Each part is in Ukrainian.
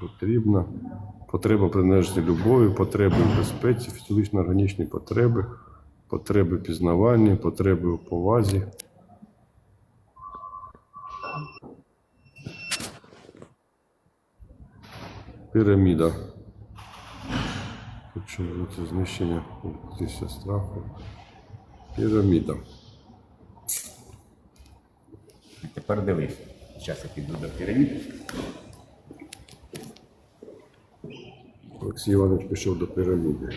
Потрібна потреба приналежності любові, потреби в безпеці, фізіологічно-органічні потреби, потреби пізнавання, потреби у повазі. Піраміда. Якщо це знищення після страху. Піраміда. Тепер дивись. Зараз я піду до піраміди. Олексій Іванович пішов до піраміди.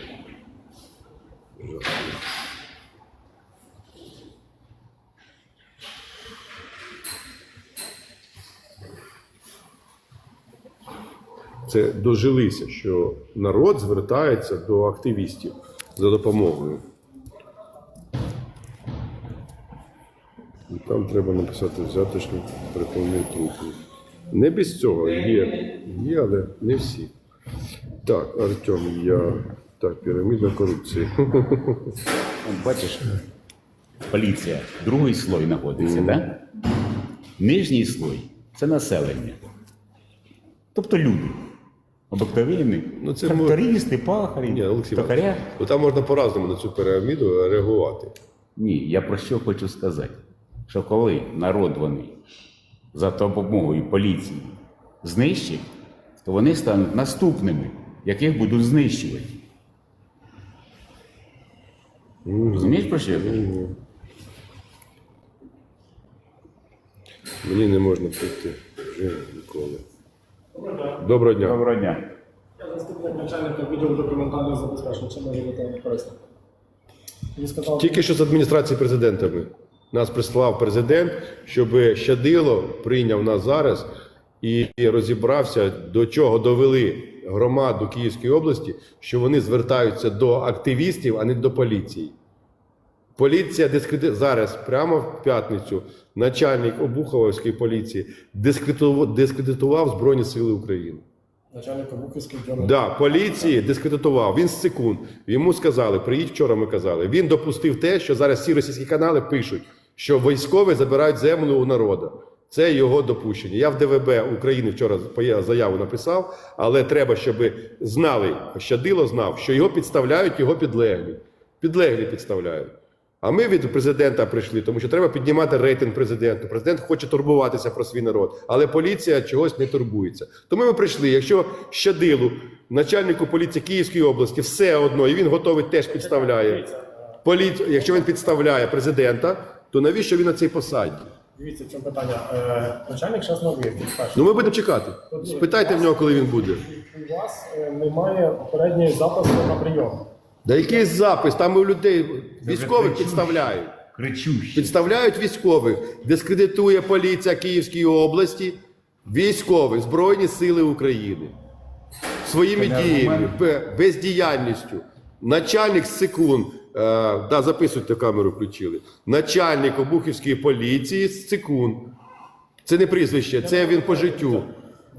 Це дожилися, що народ звертається до активістів за допомогою. І там треба написати взяточник припинив трупи. Не без цього є, є, але не всі. Так, Артем, я. Так, піраміда корупції. От бачиш, поліція, другий слой знаходиться, так? Да? Нижній слой це населення. Тобто люди. Обикновенні. Ну, це трактористи, пахарі, Ні, Олексій токаря. Іванович, ну там можна по-разному на цю піраміду реагувати. Ні, я про що хочу сказати. Що коли народ вони за допомогою поліції знищать, то вони стануть наступними, яких будуть знищувати. Розумієш про що я кажу? Мені не можна прийти вже ніколи. Доброго дня. Доброго дня. Я заступник начальника відділу документального забезпечення, чи може бути корисно. Тільки що з адміністрації президентами. Нас прислав президент, щоб щадило прийняв нас зараз і розібрався, до чого довели громаду Київської області, що вони звертаються до активістів, а не до поліції. Поліція дискреди... зараз, прямо в п'ятницю, начальник Обуховської поліції дискредитував, дискредитував Збройні Сили України. начальник Буківської відділу. Да, поліції дискредитував. Він з секунд. Йому сказали, приїдь вчора. Ми казали. Він допустив те, що зараз всі російські канали пишуть, що військові забирають землю у народу. Це його допущення. Я в ДВБ України вчора заяву написав, але треба, щоб знали, щадило знав, що його підставляють його підлеглі. Підлеглі підставляють. А ми від президента прийшли, тому що треба піднімати рейтинг президенту. Президент хоче турбуватися про свій народ, але поліція чогось не турбується. Тому ми прийшли. Якщо щадилу, начальнику поліції Київської області, все одно, і він готовий теж підставляє. Поліц... Якщо він підставляє президента, то навіщо він на цій посаді? Дивіться, в чому питання. Е, начальник зараз на перше. Ну ми будемо чекати. Спитайте в нього, коли він буде. У вас е, немає попередньої запису на прийом. Да який запис? Там у людей військових підставляють. Кричущі. Підставляють військових, дискредитує поліція Київської області, військових, Збройні Сили України. Своїми діями, бе- бездіяльністю. Начальник Секунд, да, записуйте камеру, включили. Начальник Обухівської поліції Секунд. Це не прізвище, це він по життю.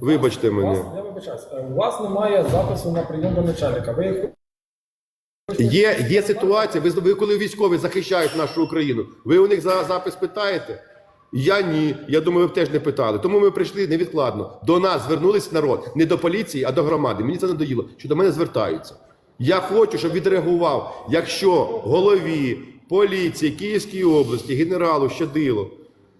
Вибачте мене. я вибачаюсь, е, у вас немає запису на прийом до начальника. Ви їх Є, є ситуація, ви, ви коли військові захищають нашу Україну, ви у них за запис питаєте? Я ні. Я думаю, ви б теж не питали. Тому ми прийшли невідкладно. До нас звернулись народ, не до поліції, а до громади. Мені це надоїло, що до мене звертаються. Я хочу, щоб відреагував, якщо голові поліції Київської області, генералу Щадило,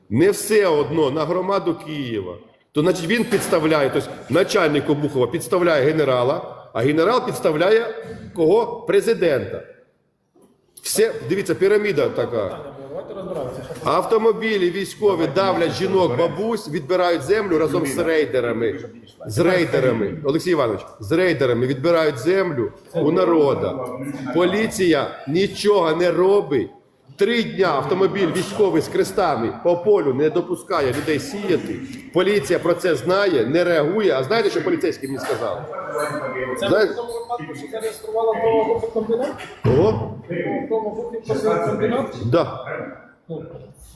не все одно на громаду Києва, то значить він підставляє, тобто начальник Обухова підставляє генерала, а генерал підставляє кого? Президента. Все, дивіться, піраміда така. Автомобілі військові давлять жінок, бабусь, відбирають землю разом з рейдерами. З рейдерами, Олексій Іванович, з рейдерами відбирають землю у народа. Поліція нічого не робить. Три дня автомобіль військовий з крестами по полю не допускає людей сіяти. Поліція про це знає, не реагує. А знаєте, що поліцейські мені сказали? Це Знаєте- в тому випадку, що зареєструвала того комбінат? Ого? В тому комбінат? Да.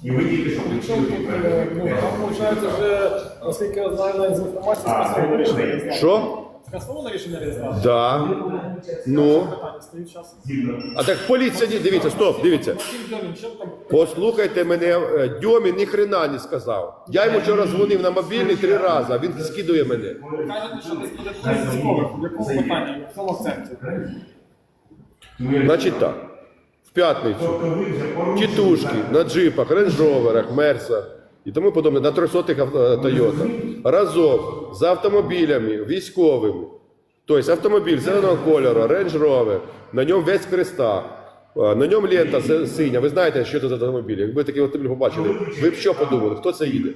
І ви тільки що е, ну, там, виходить, вже, наскільки я знаю, з інформації спасибо вирішили. Що? Скасовано рішення реєстрації? Да. Ну. А так поліція, ні, дивіться, стоп, дивіться. Послухайте мене, е, Дьомін ні хрена не сказав. Я йому вчора дзвонив на мобільний три рази, а він скидує мене. Кажете, що десь буде військових. В якому питанні? В цьому акценті? Значить так, п'ятницю тітушки на джипах, рейндж-роверах, мерсах і тому подобне, на 300-х Тойота, разом з автомобілями військовими, тобто автомобіль зеленого кольору, рейндж-ровер, на ньому весь креста, на ньому лента синя. Ви знаєте, що це за автомобіль? Якби такий автомобіль побачили, ви б що подумали? Хто це їде?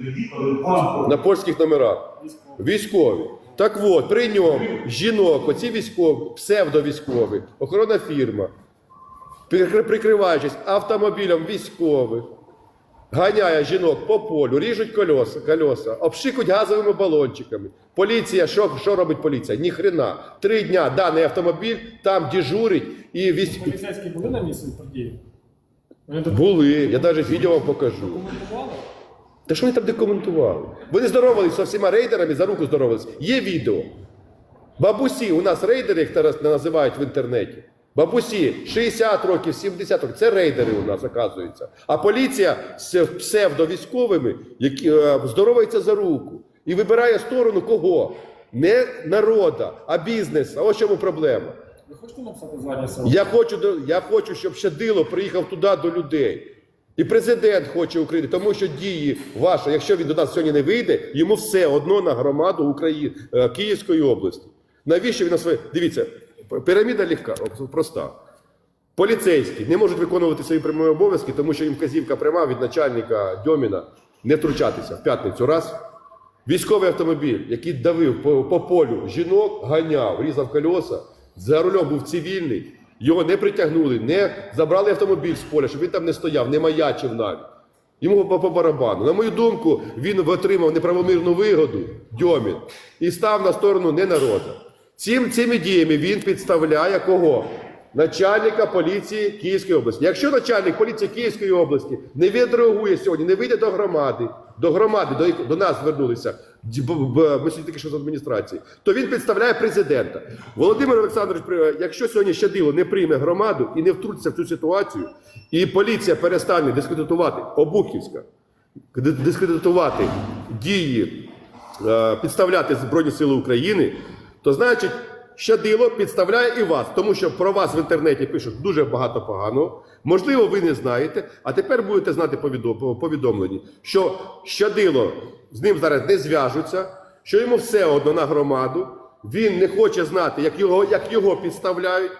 На польських номерах. Військові. Так от, при ньому жінок, оці військові, псевдовійськові, охоронна фірма, прикриваючись автомобілем військових, ганяє жінок по полю, ріжуть колеса, колеса обшикують газовими балончиками. Поліція, що, що робить поліція? Ні хрена. Три дня даний автомобіль там дежурить і військ... Поліцейські були на місці події? Були. Я навіть відео вам покажу. Та що вони там документували? Вони здоровались зі всіма рейдерами, за руку здоровались. Є відео. Бабусі, у нас рейдери, їх зараз називають в інтернеті. Бабусі 60 років, 70 років. Це рейдери у нас, оказується. А поліція з псевдовійськовими, які е, здоровається за руку і вибирає сторону кого? Не народа, а бізнеса. Ось чому проблема. Ви хочете написати звернення? Я хочу, я хочу, щоб Щадило приїхав туди до людей. І президент хоче України, тому що дії ваші, якщо він до нас сьогодні не вийде, йому все одно на громаду України е, Київської області. Навіщо він на своє. Дивіться, піраміда легка, проста. Поліцейські не можуть виконувати свої прямі обов'язки, тому що їм вказівка пряма від начальника Дьоміна не втручатися в п'ятницю. Раз. Військовий автомобіль, який давив по, по полю жінок, ганяв, різав колеса, за рулем був цивільний, його не притягнули, не забрали автомобіль з поля, щоб він там не стояв, не маячив навіть. Йому по, по барабану. На мою думку, він отримав неправомірну вигоду, Дьомін, і став на сторону не народу. Цим, цими діями він підставляє кого? Начальника поліції Київської області. Якщо начальник поліції Київської області не відреагує сьогодні, не вийде до громади, до громади, до, до нас звернулися, ми тільки що з адміністрації, то він підставляє президента. Володимир Олександрович, якщо сьогодні Щадило не прийме громаду і не втрутиться в цю ситуацію, і поліція перестане дискредитувати Обухівська, дискредитувати дії, е, підставляти Збройні Сили України, то значить. Щадило підставляє і вас, тому що про вас в інтернеті пишуть дуже багато поганого. Можливо, ви не знаєте, а тепер будете знати повідо- повідомлені, що Щадило з ним зараз не зв'яжуться, що йому все одно на громаду. Він не хоче знати, як його, як його підставляють.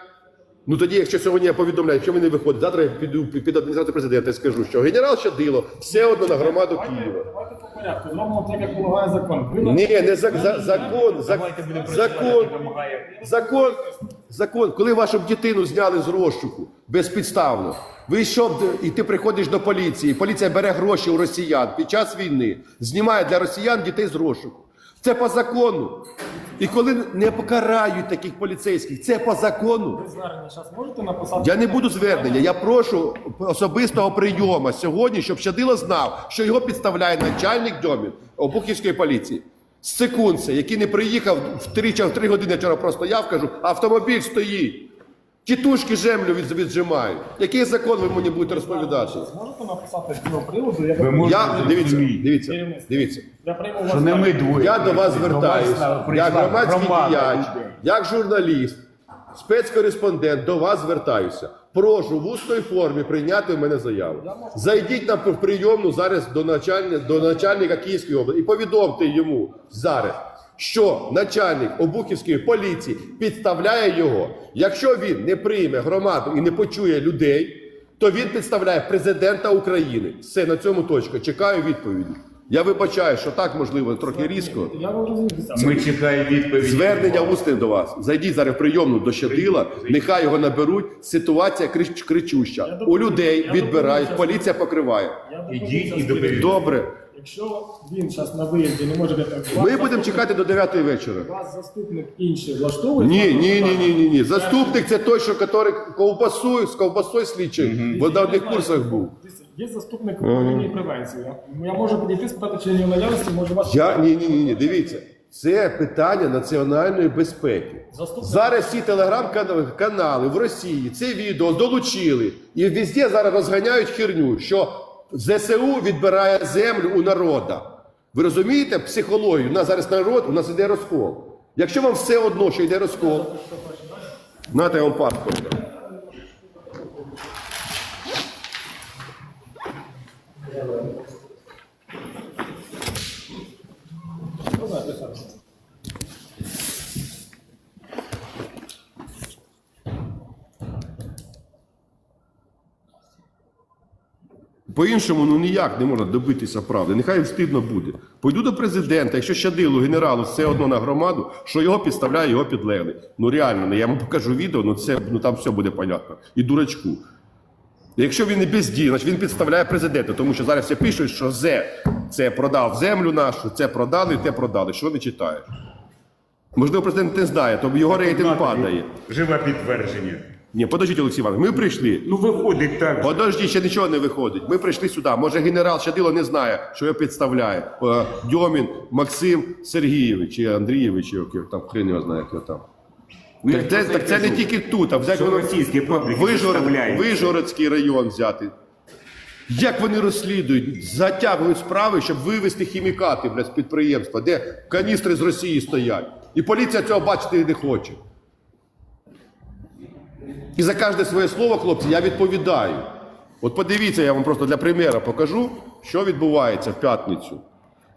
Ну тоді, якщо сьогодні я повідомляю, якщо ви не виходите, завтра я піду під адміністрацію президента і скажу, що генерал Щадило все одно на громаду Києва. Давайте по порядку. Зробимо так, як вимагає закон. Ні, не за, за, закон, за, закон, закон, закон. Коли вашу дитину зняли з розшуку безпідставно, ви що, і ти приходиш до поліції, поліція бере гроші у росіян під час війни, знімає для росіян дітей з розшуку. Це по закону. І коли не покарають таких поліцейських, це по закону. Ви звернення зараз можете написати? Я не буду звернення. Я прошу особистого прийому сьогодні, щоб Щадило знав, що його підставляє начальник Дьомін Обухівської поліції. секундця, який не приїхав в 3, в 3 години вчора простояв, кажу, автомобіль стоїть. Тітушки землю від, віджимають. Який закон ви мені будете розповідати? Можете написати з цього приводу? Я, Ви можете Я дивіться, дивіться, дивіться. я прийму вас. що не ми двоє. Я до вас вас прийшла як громадський громада діяч, як журналіст, спецкореспондент, до вас звертаюся. Прошу в усній формі прийняти в мене заяву. Зайдіть на прийомну зараз до начальника, до начальника Київської області і повідомте йому зараз, що начальник Обухівської поліції підставляє його. Якщо він не прийме громаду і не почує людей, то він підставляє президента України. Все на цьому точка. Чекаю відповіді. Я вибачаю, що так можливо трохи різко. Ми чекаємо відповіді. Звернення усне до вас. Зайдіть зараз в прийомну до Щадила, нехай його наберуть. Ситуація кричуща. У людей відбирають, поліція покриває. Ідіть і доберіть. Добре. Якщо він зараз на виїзді не може бути... Ми будемо чекати до 9 вечора. Вас заступник інший влаштовує? Ні, ні, ні, ні, ні, ні. Заступник це той, що який ковбасою, з ковбасою слідчий. В одних курсах був. Є заступник управління превенції. Я можу підійти спитати, чи є в наявності, може вас... Я ні, ні, ні, ні. Дивіться. Це питання національної безпеки. Заступник- Зараз всі телеграм-канали в Росії це відео долучили і везде зараз розганяють херню, що ЗСУ відбирає землю у народа. Ви розумієте психологію? У нас зараз народ, у нас іде розкол. Якщо вам все одно, що йде розкол, нате вам паспорт. По-іншому ну ніяк не можна добитися правди. Нехай їм стидно буде. Пойду до президента, якщо щадилу генералу все одно на громаду, що його підставляє, його підлегли. Ну реально, ну, я вам покажу відео, ну це ну там все буде понятно. І дурачку. Якщо він не бездій, значить він підставляє президента, тому що зараз всі пишуть, що зе це продав землю нашу, це продали, те продали. Що не читаєш? Можливо, президент не знає, то його рейтинг падає. Живе підтвердження. Ні, подождіть, Олексій Іванович, ми прийшли. Ну виходить так. Подожди, ще нічого не виходить. Ми прийшли сюди. Може, генерал Щадило не знає, що його підставляє. Е, Дьомін Максим Сергійович чи Андрійович, як його там хрен його знає, як його там. Ну, я Так це, про так це не кажу. тільки тут, а взяти Що воно- російські пабліки Вижгород, підставляють. Вижгородський район взяти. Як вони розслідують, затягують справи, щоб вивезти хімікати блядь, з підприємства, де каністри з Росії стоять. І поліція цього бачити не хоче. І за кожне своє слово, хлопці, я відповідаю. От подивіться, я вам просто для примера покажу, що відбувається в п'ятницю.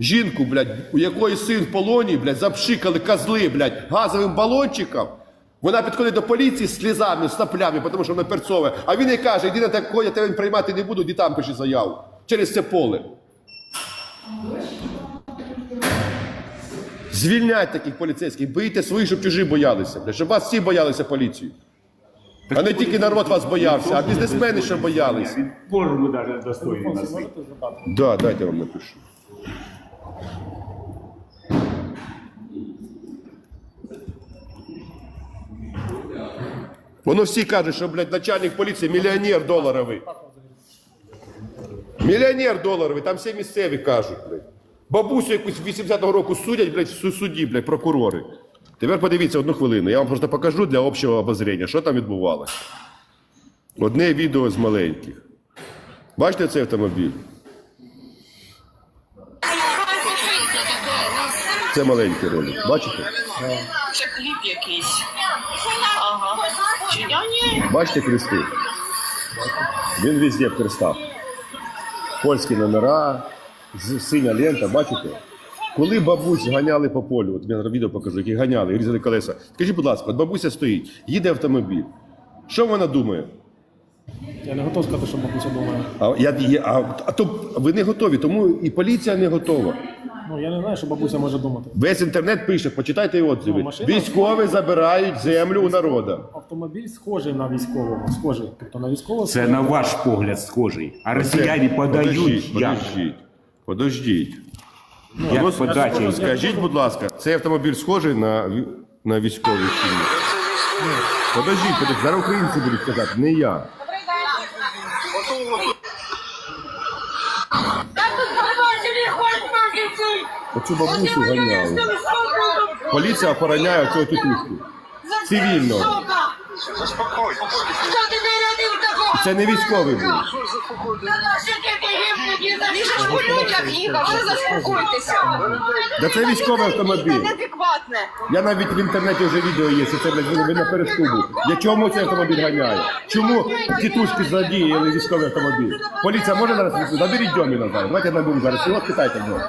Жінку, блядь, у якої син в полоні, блядь, запшикали козли, блядь, газовим балончиком. Вона підходить до поліції з слізами, з соплями, тому що вона перцове. А він їй каже, іди на тако, я тебе приймати не буду, іди там пиши заяву. Через це поле. Звільняйте таких поліцейських, боїте своїх, щоб чужі боялися, блядь, щоб вас всі боялися поліції. А не тільки народ вас боявся, а бізнесмени ще боялися. Форму навіть достойний Олексій, носить. Да, дайте я вам напишу. Воно всі кажуть, що, блядь, начальник поліції мільйонер доларовий. Мільйонер доларовий, там всі місцеві кажуть, блядь. Бабусю якусь 80-го року судять, блядь, в суді, блядь, прокурори. Тепер подивіться одну хвилину. Я вам просто покажу для общого обозрення, що там відбувалося. Одне відео з маленьких. Бачите цей автомобіль? Це маленький ролик. Бачите? Це хліб якийсь. Ага. Чи я ні? Бачите крести? Він везде в крестах. Польські номера, синя лента, бачите? Коли бабусь ганяли по полю, от я на відео покажу, які ганяли, різали колеса. Скажіть, будь ласка, от бабуся стоїть, їде автомобіль. Що вона думає? Я не готов сказати, що бабуся думає. А, я, я, а, а то ви не готові, тому і поліція не готова. Ну, я не знаю, що бабуся може думати. Весь інтернет пише, почитайте отзиви. Ну, машина- Військові забирають землю у народу. Автомобіль схожий на військового. Схожий. Тобто на військового. Це на ваш погляд схожий. А росіяни подають Подождіть, як? подождіть. Подождіть. Як Ну, подача. Скажіть, будь ласка, цей автомобіль схожий на, на військовий фільм? Подождіть, подождіть, зараз українці будуть казати, не я. Оцю бабусю ганяли. Поліція охороняє цього тітушку. Цивільно. Що не? Це не військовий був. Він же ж по людях їхав, ви заспокойтеся. Да це військовий автомобіль. Неадекватне. Я навіть в інтернеті вже відео є, що це ви- на передку був. Я чому цей автомобіль ганяє? Чому тітушки задіяли військовий автомобіль? Поліція може зараз заберіть Дьоміна зараз. Давайте наберу зараз. Його спитайте в нього.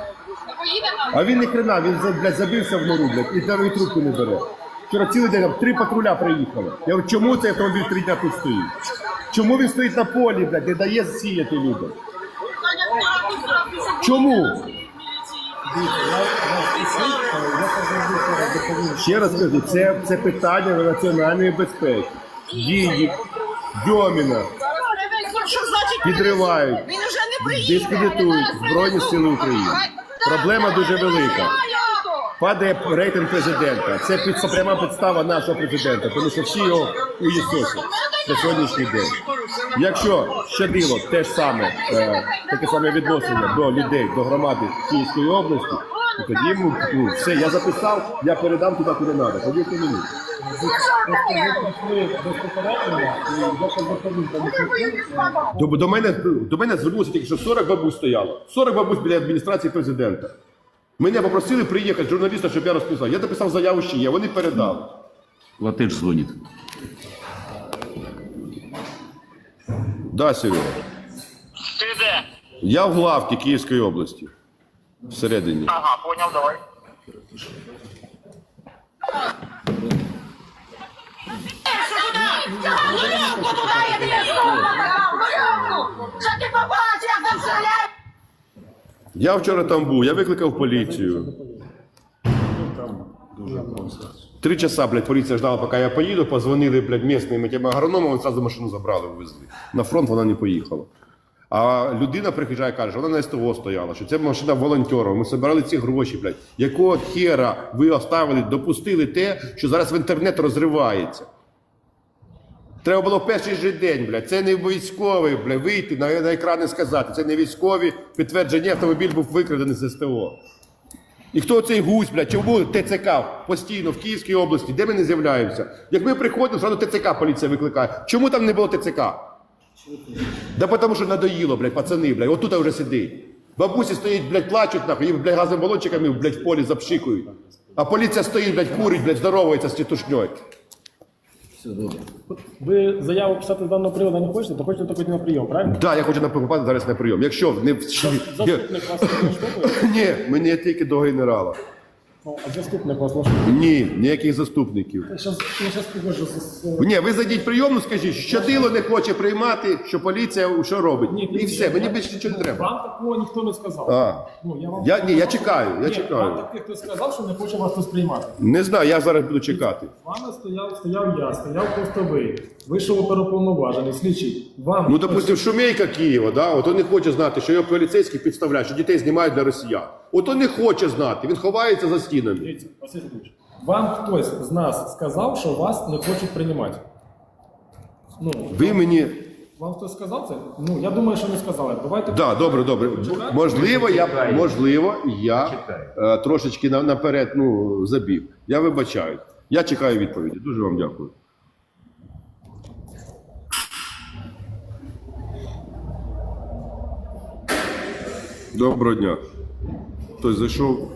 А він не хрена, він блядь, забився в нору, блядь, і навіть трубку не бере. Вчора цілий день там три патруля приїхали. Я говорю, чому цей автомобіль три дня тут стоїть? Чому він стоїть на полі, блядь, не дає сіяти людям? Чому? Ще раз кажу, це, це питання національної безпеки. Дії Дьоміна підривають, Він уже не приїде. дискредитують Збройні Сили України. Проблема дуже велика. Падає рейтинг президента. Це під, пряма підстава нашого президента, тому що всі його уїсосять на сьогоднішній день. Якщо щадило те ж саме, е, таке саме відношення до людей, до громади Київської області, Тоді йому, ну, все, я записав, я передам туди, куди треба. Повірте мені. До, до, мене, до мене звернулося тільки що 40 бабусь стояло. 40 бабусь біля адміністрації президента. Мене попросили приїхати журналіста, щоб я розписав. Я написав заяву ще є, вони передали. Латиш дзвонить. Да, Серега. Ти де? Я в главці Київської області. Всередині. Ага, поняв, давай. Що ти побачив, як там стріляють? Я вчора там був, я викликав поліцію. Три часа, блядь, поліція ждала, поки я поїду, позвонили, блядь, місцевим тим агрономам, одразу машину забрали, вивезли. На фронт вона не поїхала. А людина приїжджає, каже, що вона на СТО стояла, що це машина волонтерів. Ми збирали ці гроші, блядь. Якого хера ви оставили, допустили те, що зараз в інтернет розривається? Треба було в перший же день, блядь. Це не військовий, блядь, вийти на, на екран сказати. Це не військові підтвердження, автомобіль був викрадений з СТО. І хто цей гусь, блядь, чому ТЦК постійно в Київській області, де ми не з'являємося? Як ми приходимо, зразу ТЦК поліція викликає. Чому там не було ТЦК? Да потому що надоїло, блядь, пацани, блядь, отут вже сидить. Бабусі стоїть, блядь, плачуть, нахуй, їм, блядь, балончиками, блядь, в полі запшикують. А поліція стоїть, блядь, курить, блядь, здоровається з тітушньою. Ви заяву писати з даного приводу не хочете, то хочете тільки на прийом, правильно? Да, я хочу на попасти зараз на прийом. Якщо не в Заступник вас влаштовує? Ні, мені тільки до генерала. А заступник вас влаштовує? Ні, ніяких заступників. Я щас, я щас з... Ні, ви зайдіть в прийомну, скажіть, що дило не хоче приймати, що поліція що робить. Ні, І все, мені більше нічого не треба. Вам такого ніхто не сказав. А. Ну, я вам... Я, ні, я чекаю, я Ні, чекаю. Вам таки хтось сказав, що не хоче вас тут приймати. Не знаю, я зараз буду чекати. З вами стояв, стояв я, стояв постовий, вийшов оперуповноважений, слідчий. Вам Ну, допустим, Шумейка Києва, да, от він не хоче знати, що його поліцейські підставляють, що дітей знімають для росіян. От він не хоче знати, він ховається за стінами. Дивіться, Василь Сергійович, вам хтось з нас сказав, що вас не хочуть приймати. Ну, Ви мені. вам хтось сказав це? Ну, я думаю, що не сказали. Давайте Да, добре, добре. Можливо, я можливо, я е, трошечки на- наперед ну, забіг. Я вибачаю. Я чекаю відповіді. Дуже вам дякую. Доброго дня. Хтось зайшов.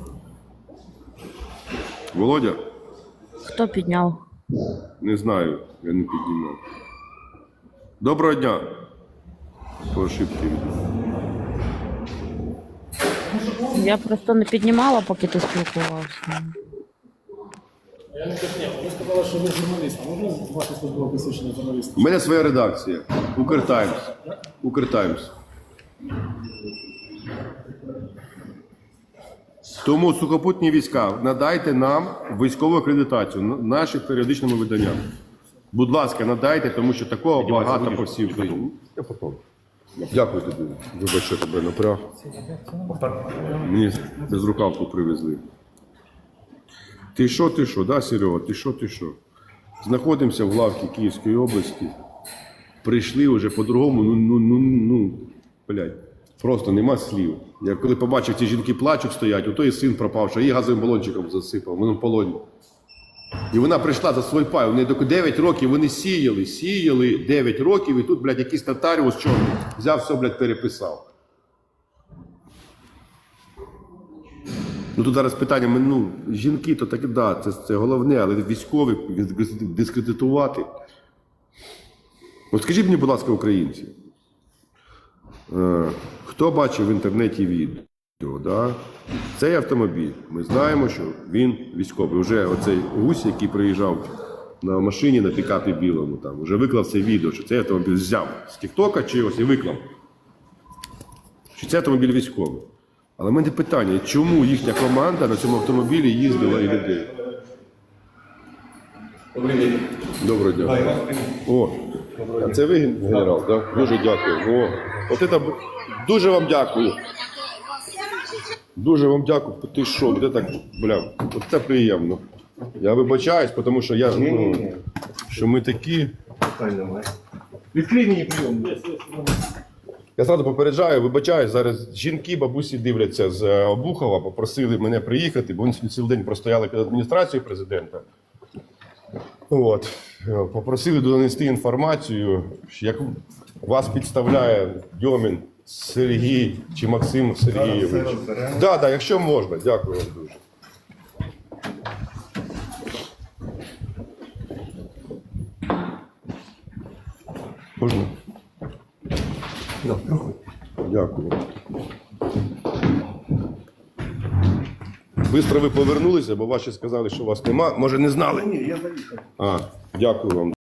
Володя? Хто підняв? Не знаю, я не піднімав. Доброго дня. По ошибці. Я просто не піднімала, поки ти спілкувався. Я не підняв. Ви сказали, що ви журналіст. Можна ваше службове посвідчення журналіста? У мене своя редакція. Укртаймс. Укртаймс. Тому сухопутні війська надайте нам військову акредитацію на- наших періодичними виданням. Будь ласка, надайте, тому що такого багато по всій Україні. Я потім. Дякую тобі. Вибач, що тебе напряг. Мені без рукавку привезли. Ти що, ти що, да, Серега? Ти що, ти що? Знаходимося в главці Київської області. Прийшли вже по-другому, ну, ну, ну, ну, блядь, просто нема слів. Я коли побачив, ці жінки плачуть, стоять, у той син пропав, що її газовим балончиком засипав, вони в полоні. І вона прийшла за свій пай. Вони 9 років вони сіяли, сіяли 9 років, і тут, блядь, якийсь нотаріус чорний взяв все, блядь, переписав. Ну тут зараз питання, ну, жінки, то таке, да, це, це головне, але військові дискредитувати. От скажіть мені, будь ласка, українці, хто бачив в інтернеті відео, да? цей автомобіль, ми знаємо, що він військовий. Уже оцей гусь, який приїжджав на машині на пікапі білому, там, вже виклав це відео, що цей автомобіль взяв з Тіктока чи ось і виклав. Що це автомобіль військовий. Але в мене питання, чому їхня команда на цьому автомобілі їздила і людей? Доброго дня. О, а це ви генерал, так? Дуже дякую. О, от це дуже вам дякую. Дуже вам дякую. Ти що, де так, бля, от це приємно. Я вибачаюсь, тому що я, ну, що ми такі. Відкрий мені прийом. Я зразу попереджаю, вибачаю, зараз жінки, бабусі дивляться з е, Обухова, попросили мене приїхати, бо вони цілий день простояли під адміністрацією президента. От. Е, Попросили донести інформацію, як вас підставляє Дьомін Сергій чи Максим Сергійович. Так, да, да, якщо можна, дякую вам дуже. Можна? Да. Дякую. Бистро ви повернулися, бо ваші сказали, що вас нема. Може, не знали? Ні, я заїхав. А, дякую вам.